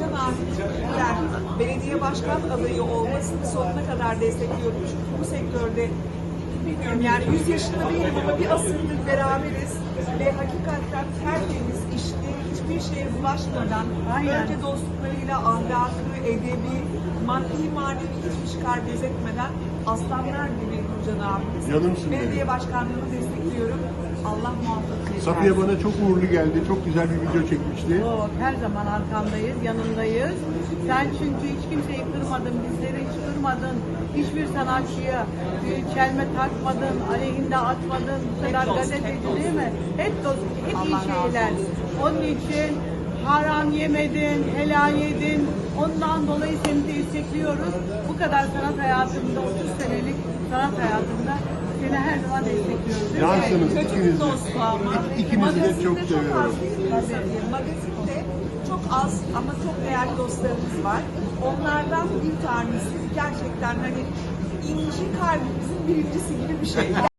Nurcan Ahmet'ler belediye başkan adayı olmasını sonuna kadar destekliyorum. Çünkü bu sektörde bilmiyorum yani 100 yaşında değilim ama bir asırdır beraberiz ve hakikaten tertemiz işli, hiçbir şeye bulaşmadan Aynen. dostluklarıyla ahlakı, edebi, maddi manevi hiçbir çıkar gözetmeden aslanlar gibi Nurcan abimiz. Belediye başkanlığını destekliyorum. Allah muhafaza etsin. Safiye bana çok uğurlu geldi. Çok güzel bir video çekmişti. Yok, her zaman arkandayız, yanındayız. Sen çünkü hiç kimseyi kırmadın, bizleri hiç kırmadın. Hiçbir sanatçıya bir çelme takmadın, aleyhinde atmadın. Bu kadar gazeteci değil mi? Hep dost, hep iyi şeyler. Onun için haram yemedin, helal yedin. Ondan dolayı seni destekliyoruz. Bu kadar sanat hayatında, 30 senelik sanat hayatında seni her zaman destekliyoruz. Yansınız Kötü ikiniz de. İk- İkinizi de çok seviyorum. Magazinde çok az ama çok değerli dostlarımız var. Onlardan bir tanesi gerçekten hani inci kalbimizin birincisi gibi bir şey.